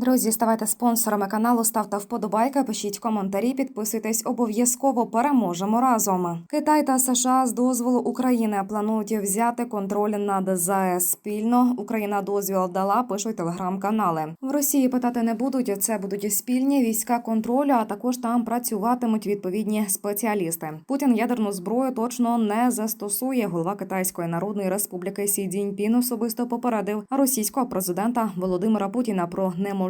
Друзі, ставайте спонсорами каналу, ставте вподобайки, пишіть коментарі, підписуйтесь обов'язково. Переможемо разом. Китай та США з дозволу України планують взяти контроль над ЗАЕС спільно. Україна дозвіл дала, пишуть телеграм-канали. В Росії питати не будуть. Це будуть спільні війська контролю. А також там працюватимуть відповідні спеціалісти. Путін ядерну зброю точно не застосує. Голова Китайської Народної Республіки Сі Цзіньпін особисто попередив російського президента Володимира Путіна про неможливість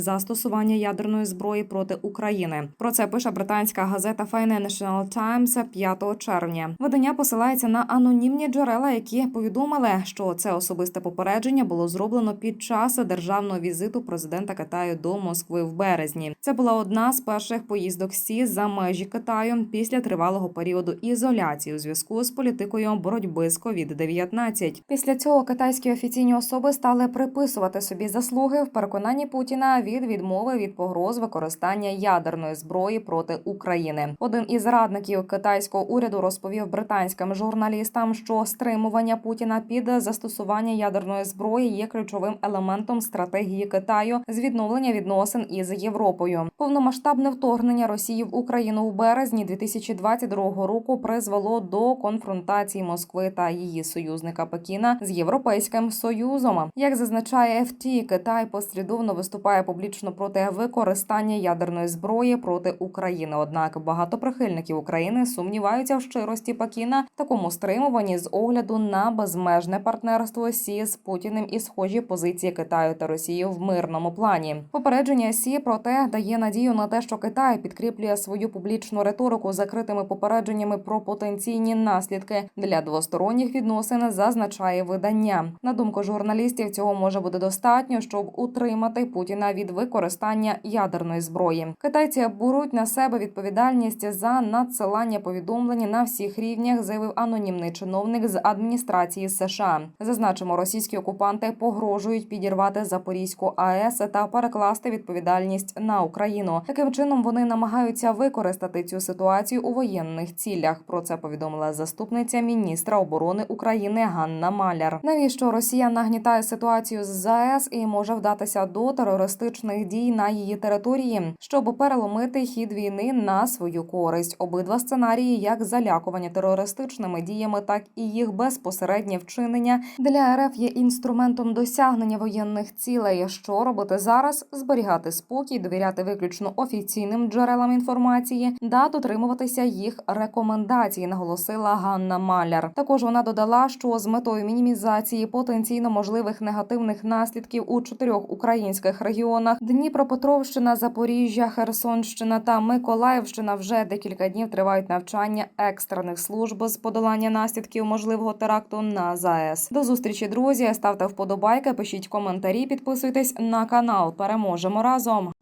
застосування ядерної зброї проти України. Про це пише британська газета Financial Times 5 червня. Видання посилається на анонімні джерела, які повідомили, що це особисте попередження було зроблено під час державного візиту президента Китаю до Москви в березні. Це була одна з перших поїздок Сі за межі Китаю після тривалого періоду ізоляції у зв'язку з політикою боротьби з COVID-19. Після цього китайські офіційні особи стали приписувати собі заслуги в переконанні Путіна від відмови від погроз використання ядерної зброї проти України. Один із радників китайського уряду розповів британським журналістам, що стримування Путіна під застосування ядерної зброї є ключовим елементом стратегії Китаю з відновлення відносин із Європою. Повномасштабне вторгнення Росії в Україну у березні 2022 року призвело до конфронтації Москви та її союзника Пекіна з Європейським Союзом. Як зазначає FT, Китай послідовно виступає публічно проти використання ядерної зброї проти України. Однак багато прихильників України сумніваються в щирості Пекіна в такому стримуванні з огляду на безмежне партнерство Сі з Путіним і схожі позиції Китаю та Росії в мирному плані. Попередження Сі проте дає надію на те, що Китай підкріплює свою публічну риторику закритими попередженнями про потенційні наслідки для двосторонніх відносин. Зазначає видання. На думку журналістів, цього може бути достатньо, щоб утримати Путіна від використання ядерної зброї. Китайці беруть на себе відповідальність за надсилання повідомлень на всіх рівнях, заявив анонімний чиновник з адміністрації США. Зазначимо, російські окупанти погрожують підірвати Запорізьку АЕС та перекласти відповідальність на Україну. Таким чином вони намагаються використати цю ситуацію у воєнних цілях. Про це повідомила заступниця міністра оборони України Ганна Маляр. Навіщо Росія нагнітає ситуацію з ЗАЕС і може вдатися до терористичних дій на її території, щоб переломити хід війни на свою користь? Обидва сценарії, як залякування терористичними діями, так і їх безпосереднє вчинення для РФ є інструментом досягнення воєнних цілей. Що робити зараз? Зберігати спокій, довіряти виключно офіційним джерелам інформації та дотримуватися їх рекомендацій, наголосила Ганна Маляр. Також вона додала, що з метою мінімізації потенційно можливих негативних наслідків у чотирьох українських регіонах Дніпропетровщина, Запоріжжя, Херсонщина та Миколаївщина вже декілька днів тривають навчання екстрених служб з подолання наслідків можливого теракту на ЗАЕС. До зустрічі, друзі. Ставте вподобайки, пишіть коментарі, підписуйтесь на канал. Переможемо разом.